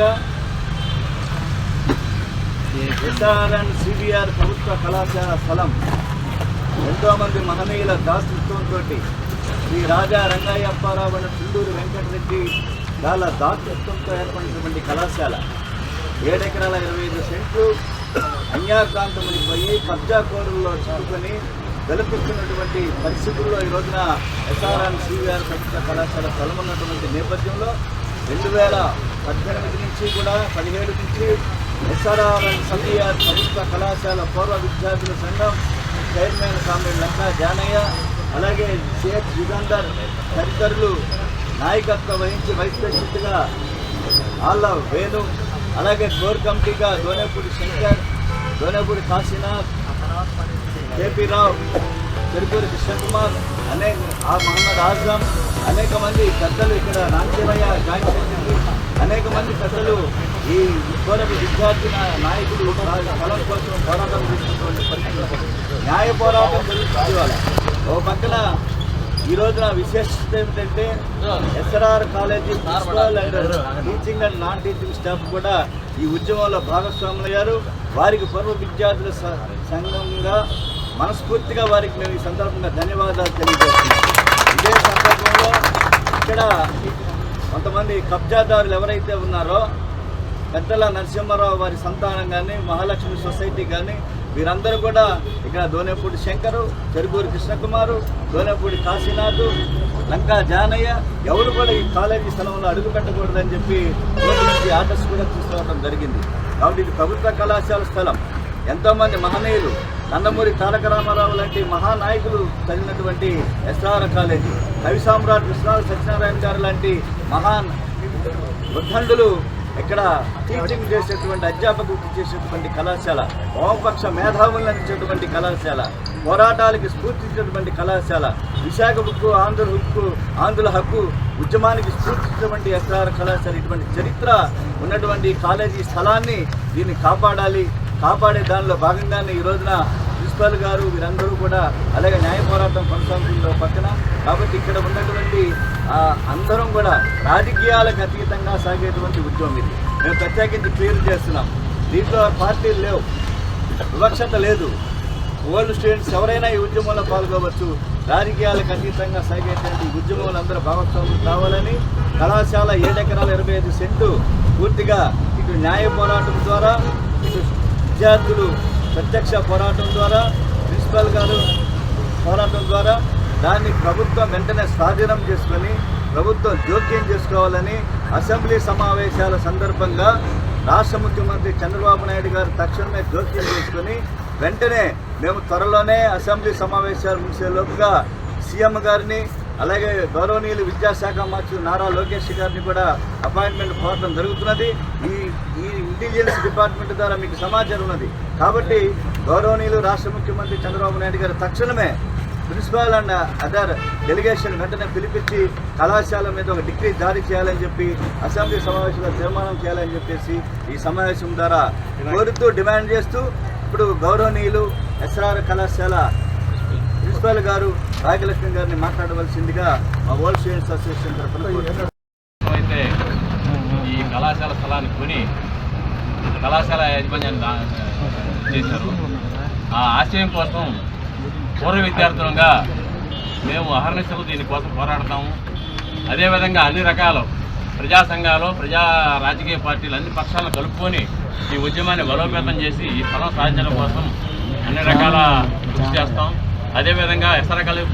భాగంగా ఎస్ఆర్ఎన్ సిబిఆర్ ప్రభుత్వ కళాశాల స్థలం ఎంతోమంది మహనీయుల దాతృత్వంతో శ్రీ రాజా రంగయ్య అప్పారావు చుండూరు వెంకటరెడ్డి వాళ్ళ దాతృత్వంతో ఏర్పడినటువంటి కళాశాల. ఏడెకరాల ఇరవై ఐదు సెంట్లు అన్యాక్రాంతమని పోయి కబ్జా కోరుల్లో చిక్కుకొని పరిస్థితుల్లో ఈ రోజున ఎస్ఆర్ఎన్ సివిఆర్ ప్రభుత్వ కళాశాల స్థలం ఉన్నటువంటి నేపథ్యంలో రెండు వేల పద్దెనిమిది నుంచి కూడా పదిహేడు నుంచి ఎస్ఆర్ఆర్ సివిఆర్ ప్రభుత్వ కళాశాల పూర్వ విద్యార్థుల సంఘం చైర్మన్ స్వామి లంకా జానయ్య అలాగే షేక్ యుగంధర్ తదితరులు నాయకత్వం వహించి వైస్ ప్రెసిడెంట్గా ఆళ్ళ వేణు అలాగే కోర్ కమిటీగా దోనేపూడి శంకర్ దోనేపూడి కాశీనాథ్ కేపీ రావు చెరుకూరి కృష్ణకుమార్ అనేక ఆ మహమ్మద్ ఆజం అనేక మంది పెద్దలు ఇక్కడ రాంచీవయ్య జాయిన్ అనేక మంది పెద్దలు ఈ కోరటి విద్యార్థి నాయకులు స్థలం కోసం పోరాటం చేసినటువంటి పరిస్థితులు న్యాయ పోరాటం జరుగుతుంది ఇవాళ. ఓ పక్కన ఈ రోజున విశేషత ఏమిటంటే SRR college principal and teaching and non teaching staff కూడా ఈ ఉద్యమంలో భాగస్వాములు అయ్యారు. వారికి పూర్వ విద్యార్థుల సంఘంగా మనస్ఫూర్తిగా వారికి మేము ఈ సందర్భంగా ధన్యవాదాలు తెలియజేస్తున్నాం. ఇదే సందర్భంలో ఇక్కడ కొంతమంది కబ్జాదారులు ఎవరైతే ఉన్నారో పెద్దల నరసింహారావు వారి సంతానం కానీ మహాలక్ష్మి సొసైటీ కానీ వీరందరూ కూడా ఇక్కడ దోనేపూడి శంకరు చెరుకూరి కృష్ణకుమారు దోనేపూడి కాశీనాథ్ లంకా జానయ్య ఎవరు కూడా ఈ కాలేజీ స్థలంలో అడుగు పెట్టకూడదని చెప్పి నుంచి ఆర్డర్స్ కూడా తీసుకురావడం జరిగింది. కాబట్టి ఇది ప్రభుత్వ కళాశాల స్థలం. ఎంతోమంది మహనీయులు నందమూరి తారక రామారావు లాంటి మహానాయకులు చదివినటువంటి ఎస్ఆర్ కాలేజీ. కవి సామ్రాట్ కృష్ణాల సత్యనారాయణ గారు లాంటి మహాన్ ఉద్దండులు ఇక్కడ టీచింగ్ చేసేటువంటి అధ్యాపకులు చేసేటువంటి కళాశాల వామపక్ష మేధావులను అందించేటువంటి కళాశాల పోరాటాలకి స్ఫూర్తించేటువంటి కళాశాల విశాఖ హక్కు ఆంధ్ర హక్కు ఆంధ్రుల హక్కు ఉద్యమానికి స్ఫూర్తించినటువంటి ఎస్ఆర్ కళాశాల ఇటువంటి చరిత్ర ఉన్నటువంటి కాలేజీ స్థలాన్ని దీన్ని కాపాడాలి. కాపాడే దానిలో భాగంగానే ఈ రోజున ప్రిన్సిపాల్ గారు వీరందరూ కూడా అలాగే న్యాయ పోరాటం కొనసాగుతుందో పక్కన. కాబట్టి ఇక్కడ ఉన్నటువంటి అందరం కూడా రాజకీయాలకు అతీతంగా సాగేటువంటి ఉద్యమం ఇది. మేము ప్రత్యేకించి క్లియర్ చేస్తున్నాం. దీంట్లో పార్టీలు లేవు. వివక్షత లేదు. ఓల్డ్ స్టూడెంట్స్ ఎవరైనా ఈ ఉద్యమంలో పాల్గొవచ్చు. రాజకీయాలకు అతీతంగా సాగేటువంటి ఉద్యమం ఉద్యమంలో అందరూ భాగస్వాములు కావాలని కళాశాల ఏడెకరాల ఇరవై ఐదు సెంటు పూర్తిగా ఇటు న్యాయ పోరాటం ద్వారా ఇటు విద్యార్థులు ప్రత్యక్ష పోరాటం ద్వారా ప్రిన్సిపల్ గారు పోరాటం ద్వారా దాన్ని ప్రభుత్వం వెంటనే స్వాధీనం చేసుకొని ప్రభుత్వం జోక్యం చేసుకోవాలని అసెంబ్లీ సమావేశాల సందర్భంగా రాష్ట్ర ముఖ్యమంత్రి చంద్రబాబు నాయుడు గారు తక్షణమే జోక్యం చేసుకొని వెంటనే మేము త్వరలోనే అసెంబ్లీ సమావేశాలు ముగిసేలోపుగా సీఎం గారిని అలాగే గౌరవనీయులు విద్యాశాఖ మంత్రి నారా లోకేష్ గారిని కూడా అపాయింట్మెంట్ కోరడం జరుగుతున్నది. ఈ ఈ ఇంటెలిజెన్స్ డిపార్ట్మెంట్ ద్వారా మీకు సమాచారం ఉన్నది. కాబట్టి గౌరవనీయులు రాష్ట్ర ముఖ్యమంత్రి చంద్రబాబు నాయుడు గారు తక్షణమే ప్రిన్సిపాల్ అండ్ అదర్ డెలిగేషన్ వెంటనే పిలిపించి కళాశాల మీద ఒక డిగ్రీ జారీ చేయాలని చెప్పి అసెంబ్లీ సమావేశంలో తీర్మానం చేయాలని చెప్పేసి ఈ సమావేశం ద్వారా కోరుతూ డిమాండ్ చేస్తూ ఇప్పుడు గౌరవనీయులు ఎస్ఆర్ కళాశాల ప్రిన్సిపాల్ గారు రాగలక్ష్మి గారిని మాట్లాడవలసిందిగా మా వరల్డ్ స్టూడెంట్స్ అసోసియేషన్ తరఫున అయితే ఈ కళాశాల స్థలాన్ని కొని కళాశాల యాజమాన్యాన్ని చేశారు. ఆ ఆశయం కోసం పూర్వ విద్యార్థులంగా మేము అహర్నిశలు దీనికోసం పోరాడతాము. అదేవిధంగా అన్ని రకాల ప్రజా సంఘాలు ప్రజా రాజకీయ పార్టీలు అన్ని పక్షాలను కలుపుకొని ఈ ఉద్యమాన్ని బలోపేతం చేసి ఈ ఫలం సాధించడం కోసం అన్ని రకాల కృషి చేస్తాం. అదేవిధంగా ఎసరకలి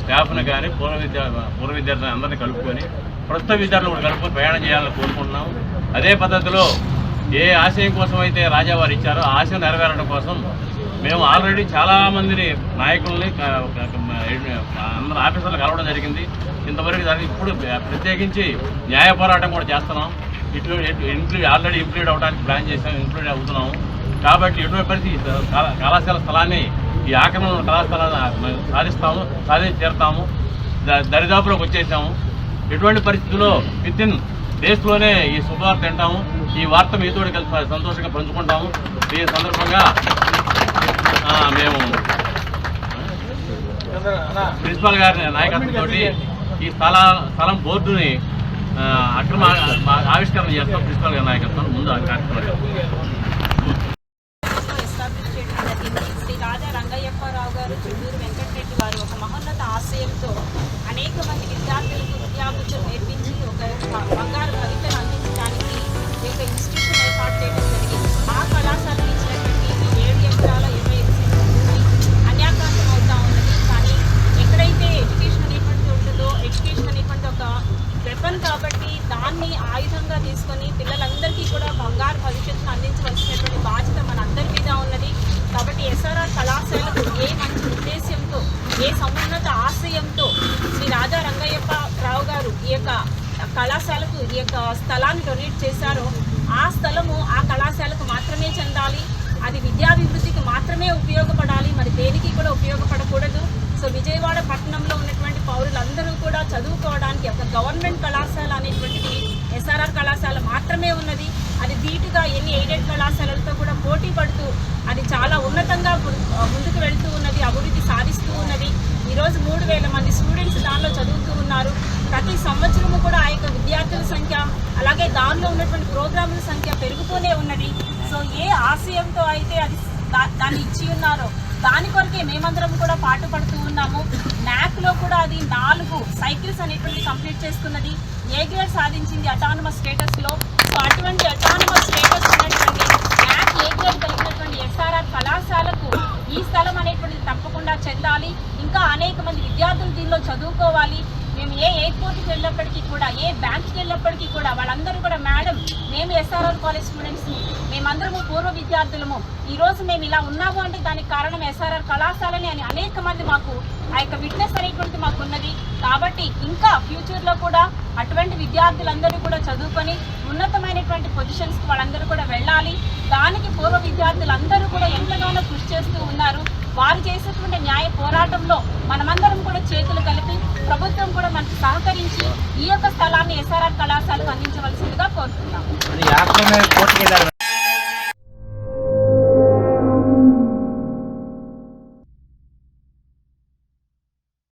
స్టాఫ్ను కానీ పూర్వ విద్యా పూర్వ విద్యార్థులను అందరినీ కలుపుకొని ప్రస్తుత విద్యార్థులు కూడా కలుపుకొని ప్రయాణం చేయాలని కోరుకుంటున్నాం. అదే పద్ధతిలో ఏ ఆశయం కోసం అయితే రాజావారు ఇచ్చారో ఆశ ఆశయం నెరవేరడం కోసం మేము ఆల్రెడీ చాలామంది నాయకుల్ని అందరు ఆఫీసర్లు కలవడం జరిగింది. ఇంతవరకు జరిగి ఇప్పుడు ప్రత్యేకించి న్యాయ పోరాటం కూడా చేస్తున్నాం. ఇటు ఇంక్లూడ్ ఆల్రెడీ ఇంప్లీడ్ అవడానికి ప్లాన్ చేసాం ఇంక్లూడ్ అవుతున్నాము కాబట్టి ఎటువంటి పరిస్థితి కళాశాల స్థలాన్ని ఈ ఆక్రమణ కళాస్థలాన్ని సాధిస్తాము సాధించి తీరుతాము దరిదాపులోకి వచ్చేసాము. ఎటువంటి పరిస్థితుల్లో విత్ ఇన్ డేస్లోనే ఈ శుభవార్త తింటాము. ఈ వార్త మీతో కలిసి సంతోషంగా పంచుకుంటాము. ఈ సందర్భంగా మేము ప్రిన్సిపాల్ గారి నాయకత్వంతో ఈ స్థల స్థలం బోర్డుని అక్రమ ఆవిష్కరణ చేస్తాం ప్రిన్సిపాల్ గారి నాయకత్వం ముందు కార్యక్రమం. బంగారు భవిష్యత్తును అందించవలసినటువంటి బాధ్యత మన అందరి మీద ఉన్నది. కాబట్టి ఎస్ఆర్ఆర్ కళాశాలకు ఏ మంచి ఉద్దేశ్యంతో ఏ సమున్నత ఆశయంతో శ్రీ రాజా రంగయ్యప్ప రావు గారు ఈ యొక్క కళాశాలకు ఈ యొక్క స్థలాన్ని డొనేట్ చేశారో ఆ స్థలము ఆ కళాశాలకు మాత్రమే చెందాలి. అది విద్యాభివృద్ధికి మాత్రమే ఉపయోగపడాలి. మరి దేనికి కూడా ఉపయోగపడకూడదు. సో విజయవాడ పట్టణంలో ఉన్నటువంటి పౌరులందరూ కూడా చదువుకోవడానికి ఒక గవర్నమెంట్ కళాశాల అనేటువంటిది ఎస్ఆర్ఆర్ కళాశాల మాత్రమే ఉన్నది అది ఎన్ని ఎయిడెడ్ కళాశాలలతో కూడా పోటీ పడుతూ అది చాలా ఉన్నతంగా ముందుకు వెళ్తూ ఉన్నది అభివృద్ధి సాధిస్తూ ఉన్నది. ఈరోజు మూడు వేల మంది స్టూడెంట్స్ దానిలో చదువుతూ ఉన్నారు. ప్రతి సంవత్సరము కూడా ఆ యొక్క విద్యార్థుల సంఖ్య అలాగే దానిలో ఉన్నటువంటి ప్రోగ్రాముల సంఖ్య పెరుగుతూనే ఉన్నది. సో ఏ ఆశయంతో అయితే అది దా- దాన్ని ఇచ్చి ఉన్నారో దాని కొరకే మేమందరం కూడా పాటుపడుతూ ఉన్నాము. న్యాక్లో కూడా అది నాలుగు సైకిల్స్ అనేటువంటి కంప్లీట్ చేసుకున్నది. ఏ గ్రేడ్ సాధించింది అటానమస్ స్టేటస్లో? సో అటువంటి అటానమస్ స్టేటస్ ఉన్నటువంటి న్యాక్ ఏ గ్రేడ్ కలిగినటువంటి ఎస్ఆర్ఆర్ కళాశాలకు ఈ స్థలం అనేటువంటిది తప్పకుండా చెందాలి. ఇంకా అనేక మంది విద్యార్థులు దీనిలో చదువుకోవాలి. మేము ఏ ఎయిర్పోర్ట్కి వెళ్ళినప్పటికీ కూడా ఏ బ్యాంక్కి వెళ్ళినప్పటికీ కూడా వాళ్ళందరూ కూడా మేడం మేము ఎస్ఆర్ఆర్ కాలేజ్ స్టూడెంట్స్ని మేమందరము పూర్వ విద్యార్థులము. ఈ రోజు మేము ఇలా ఉన్నాము అంటే దానికి కారణం ఎస్ఆర్ఆర్ కళాశాలని అని అనేక మంది మాకు ఆ యొక్క విట్నెస్ అనేటువంటి మాకు ఉన్నది. కాబట్టి ఇంకా ఫ్యూచర్లో కూడా అటువంటి విద్యార్థులందరూ కూడా చదువుకొని ఉన్నతమైనటువంటి పొజిషన్స్కి వాళ్ళందరూ కూడా వెళ్ళాలి. దానికి పూర్వ విద్యార్థులందరూ కూడా ఎంతగానో కృషి చేస్తూ ఉన్నారు. వారు చేసేటువంటి న్యాయ పోరాటంలో మనమందరం కూడా చేతులు కలిపి ప్రభుత్వం కూడా మనకు సహకరించి ఈ యొక్క స్థలాన్ని ఎస్ఆర్ఆర్ కళాశాలకు అందించవలసిందిగా కోరుతున్నాం.